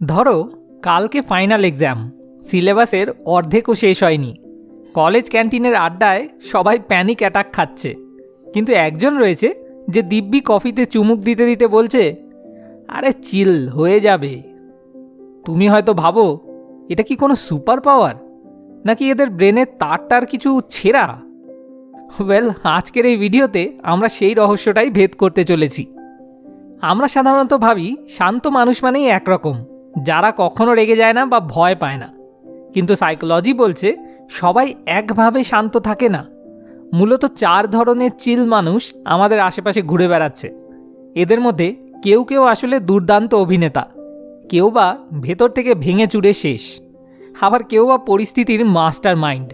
ধরো, কালকে final exam সিলেবাসের অর্ধেকও শেষ হয়নি। কলেজ ক্যান্টিনের আড্ডায় সবাই প্যানিক অ্যাটাক খাচ্ছে। কিন্তু একজন রয়েছে যে দিব্যি কফিতে চুমুক দিতে দিতে বলছে, আরে চিল হয়ে যাবে। তুমি হয়তো ভাবো, এটা কি কোনো সুপার পাওয়ার নাকি এদের ব্রেনের তারটার কিছু ছেঁড়া? ওয়েল আজকের এই ভিডিওতে আমরা সেই রহস্যটাই ভেদ করতে চলেছি। আমরা সাধারণত ভাবি, শান্ত মানুষ মানেই একরকম। যারা কখনো রেগে যায় না বা ভয় পায় না। কিন্তু সাইকোলজি বলছে, সবাই একভাবে শান্ত থাকে না। মূলত চার ধরনের চিল মানুষ আমাদের আশেপাশে ঘুরে বেড়াচ্ছে। এদের মধ্যে কেউ কেউ আসলে দুর্দান্ত অভিনেতা, কেউ বা ভেতর থেকে ভেঙে চুরে শেষ, আবার কেউ বা পরিস্থিতির মাস্টার মাইন্ড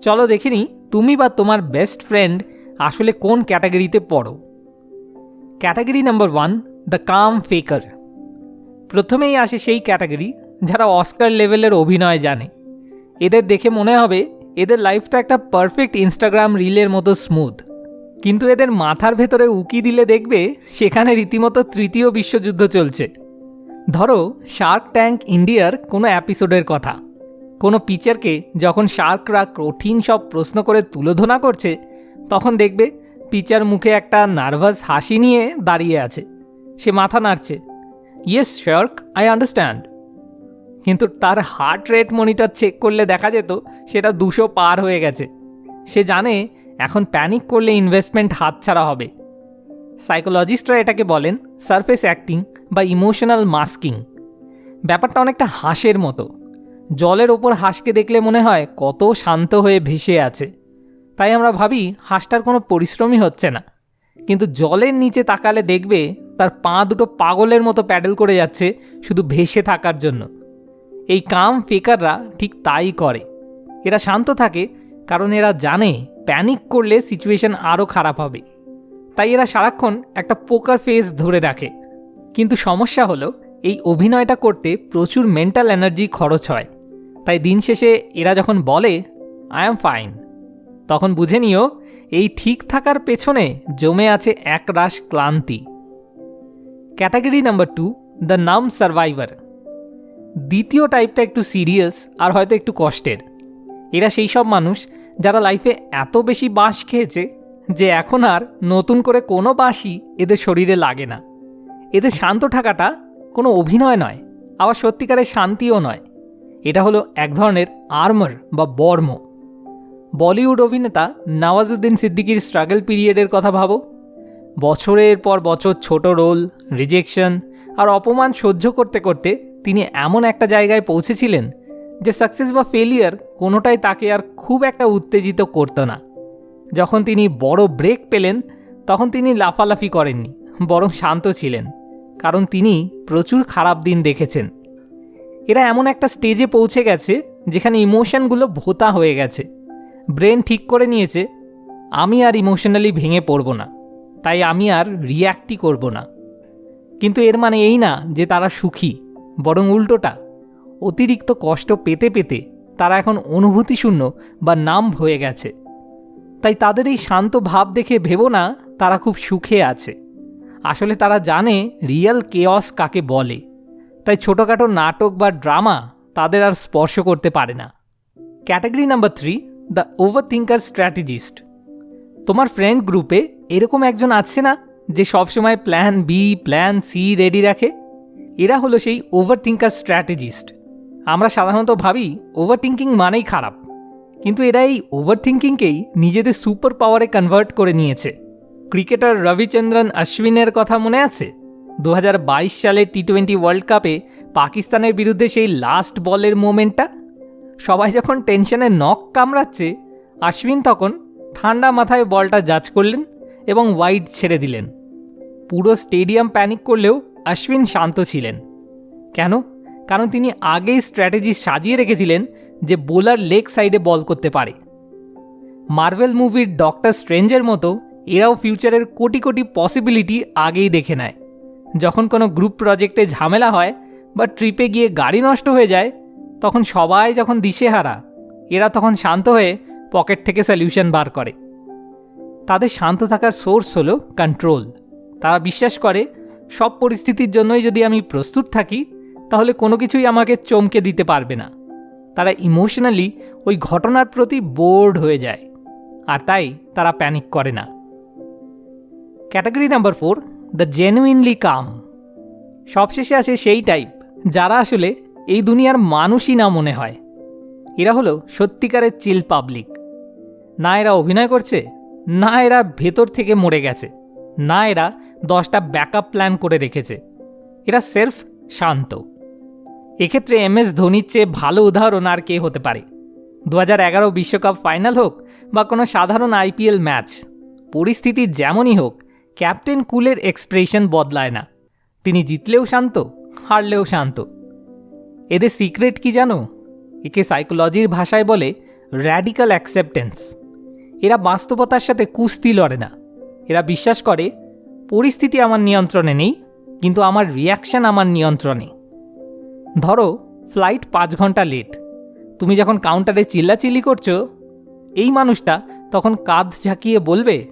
চলো দেখিনি তুমি বা তোমার বেস্ট ফ্রেন্ড আসলে কোন ক্যাটাগরিতে পড়ো? Category number one the calm faker প্রথমেই আসে সেই ক্যাটাগরি যারা অস্কার লেভেলের অভিনয় জানে। এদের দেখে মনে হবে এদের লাইফটা একটা পারফেক্ট ইনস্টাগ্রাম রিলের মতো স্মুথ। কিন্তু এদের মাথার ভেতরে উকি দিলে দেখবে সেখানে রীতিমতো তৃতীয় বিশ্বযুদ্ধ চলছে। ধরো শার্ক ট্যাঙ্ক ইন্ডিয়ার কোনো অ্যাপিসোডের কথা। কোনো পিচারকে যখন শার্করা কঠিন সব প্রশ্ন করে তুলোধনা করছে, তখন দেখবে পিচার মুখে একটা নার্ভাস হাসি নিয়ে দাঁড়িয়ে আছে। সে মাথা নাড়ছে। ইয়েস শার্ক আই আন্ডারস্ট্যান্ড কিন্তু তার হার্ট রেট মনিটর চেক করলে দেখা যেত সেটা দুশো পার হয়ে গেছে। সে জানে এখন প্যানিক করলে ইনভেস্টমেন্ট হাতছাড়া হবে। সাইকোলজিস্টরা এটাকে বলেন সারফেস অ্যাক্টিং বা ইমোশনাল মাস্কিং ব্যাপারটা অনেকটা হাঁসের মতো। জলের ওপর হাঁসকে দেখলে মনে হয় কত শান্ত হয়ে ভেসে আছে। তাই আমরা ভাবি হাঁসটার কোনো পরিশ্রমই হচ্ছে না। কিন্তু জলের নিচে তাকালে দেখবে তার পা দুটো পাগলের মতো প্যাডেল করে যাচ্ছে শুধু ভেসে থাকার জন্য। এই কাম ফেকাররা ঠিক তাই করে। এরা শান্ত থাকে কারণ এরা জানে প্যানিক করলে সিচুয়েশন আরও খারাপ হবে। তাই এরা সারাক্ষণ একটা পোকার ফেস ধরে রাখে। কিন্তু সমস্যা হলো এই অভিনয়টা করতে প্রচুর মেন্টাল এনার্জি খরচ হয়। তাই দিন শেষে এরা যখন বলে আই এম ফাইন তখন বুঝে নিও এই ঠিক থাকার পেছনে জমে আছে একরাশ ক্লান্তি। Category number two, the name survivor. দ্বিতীয় টাইপটা একটু সিরিয়াস আর হয়তো একটু কষ্টের। এরা সেই সব মানুষ যারা লাইফে এত বেশি বাঁশ খেয়েছে যে এখন আর নতুন করে কোনো বাঁশই এদের শরীরে লাগে না। এদের শান্ত থাকাটা কোনো অভিনয় নয়, আবার সত্যিকারের শান্তিও নয়। এটা হলো এক ধরনের আর্মার বা বর্ম। বলিউড অভিনেতা নওয়াজুদ্দিন সিদ্দিকির স্ট্রাগল পিরিয়ডের কথা ভাবো। বছরের পর বছর ছোট রোল রিজেকশন আর অপমান সহ্য করতে করতে তিনি এমন একটা জায়গায় পৌঁছেছিলেন যে সাকসেস বা ফেলিয়ার কোনোটাই তাকে আর খুব একটা উত্তেজিত করতো না। যখন তিনি বড় ব্রেক পেলেন, তখন তিনি লাফালাফি করেননি, বরং শান্ত ছিলেন, কারণ তিনি প্রচুর খারাপ দিন দেখেছেন। এরা এমন একটা স্টেজে পৌঁছে গেছে যেখানে ইমোশনগুলো ভোতা হয়ে গেছে। ব্রেন ঠিক করে নিয়েছে, আমি আর ইমোশনালি ভেঙে পড়ব না। তাই আমি আর রিয়্যাক্টই করব না। কিন্তু এর মানে এই না যে তারা সুখী, বরং উল্টোটা। অতিরিক্ত কষ্ট পেতে পেতে তারা এখন অনুভূতিশূন্য বা নাম হয়ে গেছে। তাই তাদের এই শান্ত ভাব দেখে ভেবো না তারা খুব সুখে আছে। আসলে তারা জানে রিয়েল কেয়স কাকে বলে। তাই ছোটোখাটো নাটক বা ড্রামা তাদের আর স্পর্শ করতে পারে না। Category number three the over thinker strategist তোমার ফ্রেন্ড গ্রুপে এরকম একজন আছে না যে সবসময় plan B plan C ready রাখে? এরা হলো সেই ওভার থিঙ্কার স্ট্র্যাটেজিস্ট আমরা সাধারণত ভাবি ওভার থিঙ্কিং মানেই খারাপ। কিন্তু এরা এই ওভার থিঙ্কিংকেই নিজেদের সুপার পাওয়ারে কনভার্ট করে নিয়েছে। ক্রিকেটার রবিচন্দ্রন অশ্বিনের কথা মনে আছে? দু সালে টি টোয়েন্টি ওয়ার্ল্ড কাপে পাকিস্তানের বিরুদ্ধে সেই লাস্ট বলের মোমেন্টটা সবাই যখন টেনশনে নখ কামড়াচ্ছে, আশ্বিন তখন ঠান্ডা মাথায় বলটা জাজ করলেন এবং ওয়াইড ছেড়ে দিলেন। পুরো স্টেডিয়াম প্যানিক করলেও অশ্বিন শান্ত ছিলেন। কেন? কারণ তিনি আগেই স্ট্র্যাটেজি সাজিয়ে রেখেছিলেন যে বোলার লেগ সাইডে বল করতে পারে। মার্ভেল মুভির ডক্টর স্ট্রেঞ্জের মতো এরাও ফিউচারের কোটি কোটি পসিবিলিটি আগেই দেখে নেয়। যখন কোনো গ্রুপ প্রজেক্টে ঝামেলা হয় বা ট্রিপে গিয়ে গাড়ি নষ্ট হয়ে যায় তখন সবাই যখন দিশেহারা, এরা তখন শান্ত হয়ে পকেট থেকে সলিউশন বার করে। তাদের শান্ত থাকার সোর্স হলো কন্ট্রোল তারা বিশ্বাস করে, সব পরিস্থিতির জন্যই যদি আমি প্রস্তুত থাকি, তাহলে কোনো কিছুই আমাকে চমকে দিতে পারবে না। তারা ইমোশনালি ওই ঘটনার প্রতি বোর্ড হয়ে যায়, আর তাই তারা প্যানিক করে না। Category number four the genuinely calm সবশেষে আসে সেই টাইপ যারা আসলে এই দুনিয়ার মানুষই না মনে হয়। এরা হলো সত্যিকারের চিল পাবলিক। না এরা অভিনয় করছে, না এরা ভেতর থেকে মরে গেছে, না এরা দশটা ব্যাকআপ প্ল্যান করে রেখেছে। এরা সেলফ শান্ত। এক্ষেত্রে এম এস ধোনির চেয়ে ভালো উদাহরণ আর কে হতে পারে? দু বিশ্বকাপ ফাইনাল হোক বা কোনো সাধারণ আইপিএল ম্যাচ, পরিস্থিতি যেমনই হোক, ক্যাপ্টেন কুলের এক্সপ্রেশন বদলায় না। তিনি জিতলেও শান্ত, হারলেও শান্ত। এদের সিক্রেট কি জানো? একে সাইকোলজির ভাষায় বলে র্যাডিক্যাল অ্যাকসেপ্টেন্স এরা বাস্তবতার সাথে কুস্তি লড়ে না। এরা বিশ্বাস করে, পরিস্থিতি আমার নিয়ন্ত্রণে নেই, কিন্তু আমার রিয়াকশন আমার নিয়ন্ত্রণে। ধরো ফ্লাইট পাঁচ ঘণ্টা লেট তুমি যখন কাউন্টারে চিল্লাচিল্লি করছ, এই মানুষটা তখন কাঁধ ঝাঁকিয়ে বলবে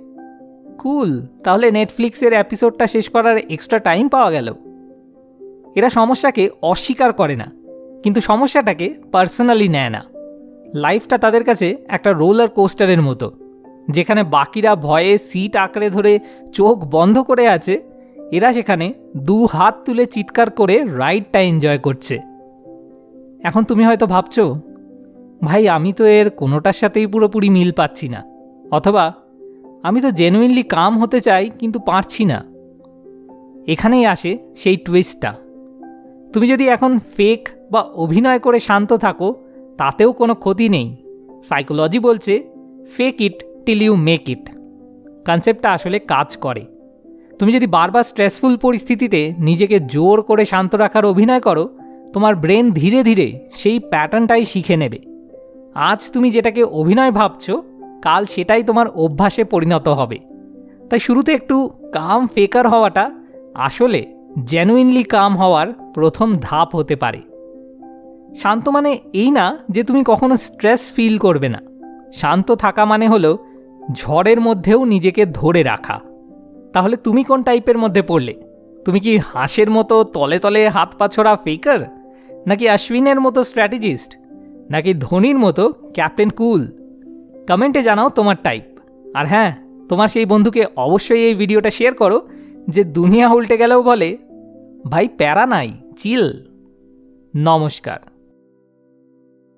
কুল তাহলে নেটফ্লিক্সের এপিসোডটা শেষ করার এক্সট্রা টাইম পাওয়া গেল। এরা সমস্যাকে অস্বীকার করে না। কিন্তু সমস্যাটাকে পার্সোনালি নেয় না। লাইফটা তাদের কাছে একটা রোলার কোস্টারের মতো। যেখানে বাকিরা ভয়ে সিট আঁকড়ে ধরে চোখ বন্ধ করে আছে, এরা সেখানে দু হাত তুলে চিৎকার করে রাইডটা এনজয় করছে। এখন তুমি হয়তো ভাবছ, ভাই, আমি তো এর কোনোটার সাথেই পুরোপুরি মিল পাচ্ছি না। অথবা, আমি তো জেনুইনলি কাম হতে চাই, কিন্তু পারছি না। এখানেই আসে সেই টুইস্টটা তুমি যদি এখন ফেক বা অভিনয় করে শান্ত থাকো, তাতেও কোনো ক্ষতি নেই। সাইকোলজি বলছে fake it till you make it কনসেপ্টটা আসলে কাজ করে। তুমি যদি বারবার স্ট্রেসফুল পরিস্থিতিতে নিজেকে জোর করে শান্ত রাখার অভিনয় করো, তোমার ব্রেন ধীরে ধীরে সেই প্যাটার্নটাই শিখে নেবে। আজ তুমি যেটাকে অভিনয় ভাবছ, কাল সেটাই তোমার অভ্যাসে পরিণত হবে। তাই শুরুতে একটু কাম ফেকার হওয়াটা আসলে জেনুইনলি কাম হওয়ার প্রথম ধাপ হতে পারে। শান্ত মানে এই না যে তুমি কখনো স্ট্রেস ফিল করবে না। শান্ত থাকা মানে হলো ঝড়ের মধ্যেও নিজেকে ধরে রাখা। তাহলে তুমি কোন টাইপের মধ্যে পড়লে? তুমি কি হাঁসের মতো তলে তলে হাত পা ছড়া ফেকার নাকি অশ্বিনের মতো স্ট্র্যাটেজিস্ট নাকি ধোনির মতো ক্যাপ্টেন কুল কমেন্টে জানাও তোমার টাইপ আর হ্যাঁ তোমার সেই বন্ধুকে অবশ্যই এই ভিডিওটা শেয়ার করো, যে দুনিয়া উল্টে গেলেও বলে, ভাই, প্যারা নাই চিল নমস্কার।